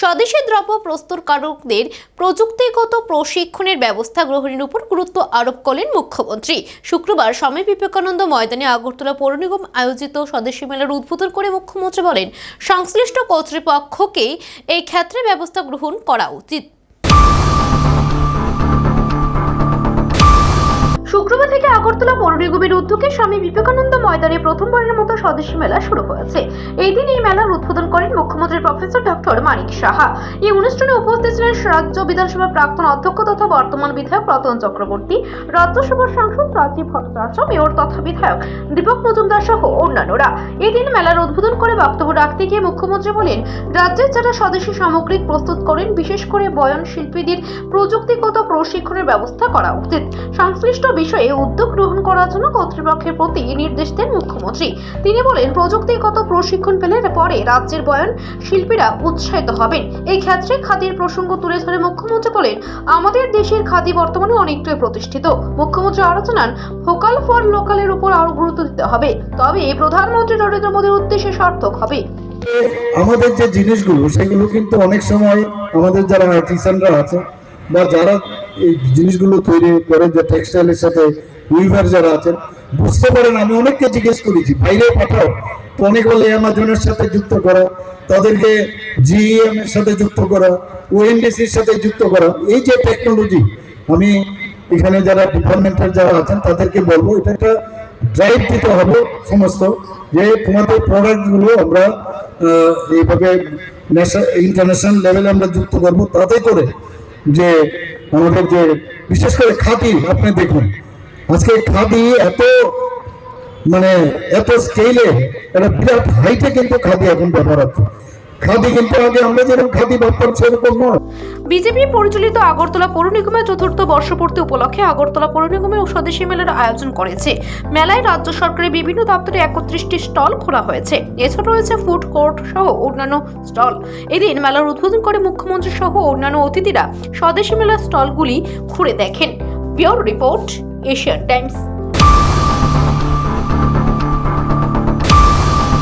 স্বদেশি দ্রব্য প্রস্তুতকারকদের প্রযুক্তিগত প্রশিক্ষণের ব্যবস্থা গ্রহণের উপর গুরুত্ব আরোপ করলেন মুখ্যমন্ত্রী। শুক্রবার স্বামী বিবেকানন্দ ময়দানে আগরতলা পৌর নিগম আয়োজিত স্বদেশী মেলার উদ্বোধন করে মুখ্যমন্ত্রী বলেন, সংশ্লিষ্ট কর্তৃপক্ষকে এই ক্ষেত্রে ব্যবস্থা গ্রহণ করা উচিত। আগরতলা উদ্যোগে স্বামী বিবেকানন্দ ময়দানে প্রথমবারের মতো স্বদেশী মেলা শুরু হয়েছে। এই দিন এই মেলার উদ্বোধন করেন মুখ্যমন্ত্রী প্রফেসর ডক্টর মানিক সাহা। এই অনুষ্ঠানে উপস্থিত ছিলেন রাজ্য বিধানসভার প্রাক্তন অধ্যক্ষ তথা বর্তমান বিধায়ক রতন চক্রবর্তী রাজ্যসভার সাংসদ রাজীব ভট্টাচার্য, মেয়র তথা বিধায়ক দীপক মজুমদার সহ অন্যান্যরা। এদিন মেলার উদ্বোধন করে বক্তব্য রাখতে গিয়ে মুখ্যমন্ত্রী বলেন রাজ্যের যারা স্বদেশী সামগ্রিক প্রস্তুত করেন, বিশেষ করে বয়ন শিল্পীদের প্রযুক্তিগত প্রশিক্ষণের ব্যবস্থা করা উচিত। সংশ্লিষ্ট বিষয়ে উদ্যোগ গ্রহণ করার জন্য কর্তৃপক্ষের প্রতি নির্দেশ দেন মুখ্যমন্ত্রী। তিনি বলেন, প্রযুক্তিগত প্রশিক্ষণ পেলে পরে রাজ্যের বয়ন শিল্পীরা উৎসাহিত হবেন। এই ক্ষেত্রে খাদির প্রসঙ্গ তুলে ধরে মুখ্যমন্ত্রী বলেন, আমাদের দেশের খাদি বর্তমানে অনেকটাই প্রতিষ্ঠিত। মুখ্যমন্ত্রী আরও জানান, ভোকাল ফর লোকালের উপর আরও গুরুত্ব দিতে হবে। তবে প্রধানমন্ত্রী নরেন্দ্র মোদীর উদ্দেশ্যে সার্থক হবে। আমাদের যে জিনিসগুলো, সেগুলো কিন্তু অনেক সময় আমাদের যারা আর্টিসানরা আছে বা যারা এই জিনিসগুলো তৈরি করে যে টেক্সটাইলের সাথে উইভার যারা আছেন, বুঝতে পারেন, আমি অনেককে জিজ্ঞেস করেছি, বাইরে পাঠাও। তো অনেক বলে অ্যামাজনের সাথে যুক্ত করা, তাদেরকে জিএম এর সাথে যুক্ত করা ওএনডিসির সাথে যুক্ত করা। এই যে টেকনোলজি আমি এখানে যারা ডিপার্টমেন্টের যারা আছেন, তাদেরকে বলব, এটা একটা ড্রাইভ দিতে হবে সমস্ত, যে তোমাদের প্রোডাক্টগুলো আমরা এইভাবে ইন্টারন্যাশনাল লেভেলে আমরা যুক্ত করব, তাতে করে যে আমাদের যে, বিশেষ করে খাতি আপনি দেখুন আজকে খাদি এত মানে এত স্কেলে একটা বিরাট হাইটে কিন্তু খাদি এখন ব্যবহার হচ্ছে। বিজেপি পরিচালিত আগরতলা পৌর নিগমের চতুর্থ বর্ষপূর্তি উপলক্ষে আগরতলা পৌর নিগমে স্বদেশী মেলার আয়োজন করেছে। মেলায় রাজ্য সরকারের বিভিন্ন দপ্তরে একত্রিশটি স্টল খোলা হয়েছে। এছাড়া রয়েছে ফুড কোর্ট সহ অন্যান্য স্টল। এদিন মেলার উদ্বোধন করে মুখ্যমন্ত্রী সহ অন্যান্য অতিথিরা স্বদেশী মেলার স্টলগুলি ঘুরে দেখেন। Pure report. Asian Times